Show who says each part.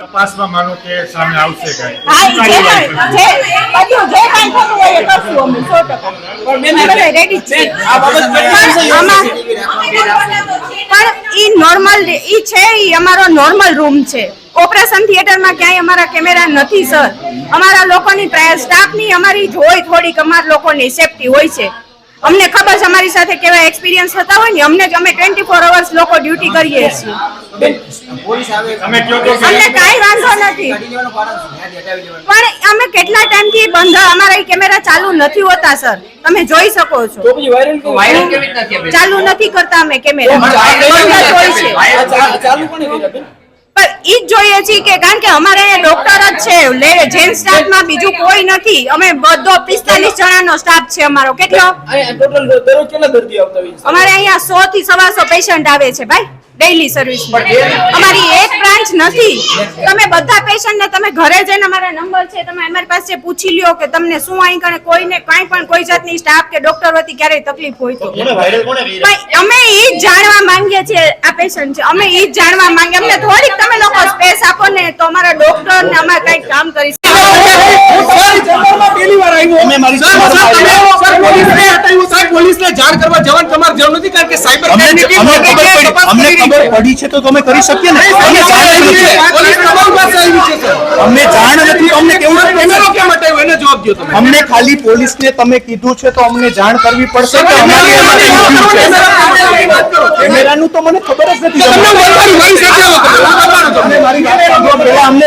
Speaker 1: તપાસમાં માનો કે સામે આવશે કાંઈ.
Speaker 2: હા જે કાંઈ- જે બધું જે કાંઈ થતું હોય એ કરશું અમે સો ટકા. અમે બધા ready જ છીએ.
Speaker 3: આ બાબત
Speaker 2: પણ આમાં પણ ઈ નોર્મલ ઈ છે ઈ અમારો નોર્મલ રૂમ છે. ઓપરેશન થિયેટરમાં ક્યાંય અમારા કેમેરા નથી સર અમારા લોકોની સ્ટાફની અમારી જ હોય થોડીક અમારા લોકોની સેફટી હોય છે. અમને ખબર છે અમારી સાથે કેવા એક્સપિરિયન્સ થતા હોય ને અમને જ અમે ટ્વેન્ટી ફોર અવર્સ લોકો ડ્યુટી કરીએ છીએ. અમને કાંઈ વાંધો નથી. પણ અમે કેટલા ટાઈમથી બંધ અમારા કેમેરા ચાલુ નથી હોતા સર તમે જોઈ શકો છો? ચાલુ નથી કરતા અમે કેમેરા બંધ હોય છે? પણ જોઈએ છીએ કે કારણ કે અમારે ડોક્ટર જ છે. જેન સ્ટાફમાં બીજું કોઈ નથી. અમે બધો પિસ્તાલીસ જણાનો સ્ટાફ છે અમારો. કેટલો? અમારે અહીંયા સો થી સવાસો પેશન્ટ આવે છે ભાઈ ડેઈલી સર્વિસ અમારી એક બ્રાન્ચ નથી. તમે બધા પેશન્ટ ને તમે ઘરે જઈને અમારા નંબર છે તમે અમારી પાસે પૂછી લ્યો કે તમને શું અહીં કણે કોઈને કાંઈ પણ કોઈ જાતની સ્ટાફ કે ડોક્ટર વતી ક્યારેય તકલીફ હોય તો. અમે એ જ જાણવા માંગીએ છીએ. પેશન્ટ છે અમે એ જ જાણવા માંગે અમને થોડીક તમે લોકો સ્પેસ આપો ને તો અમારા ડોક્ટર ને અમારે કંઈક કામ કરી
Speaker 4: અમને ખાલી ને.
Speaker 3: પોલીસ
Speaker 4: પોલીસને તમે કીધું છે તો અમને જાણ કરવી પડશે કે
Speaker 3: તમે
Speaker 4: અમારી એમાં શું છે.
Speaker 3: કેમેરાની વાત કરો.
Speaker 4: કેમેરાનું તો મને ખબર જ નથી
Speaker 3: તમને મારી.
Speaker 4: મારી અમને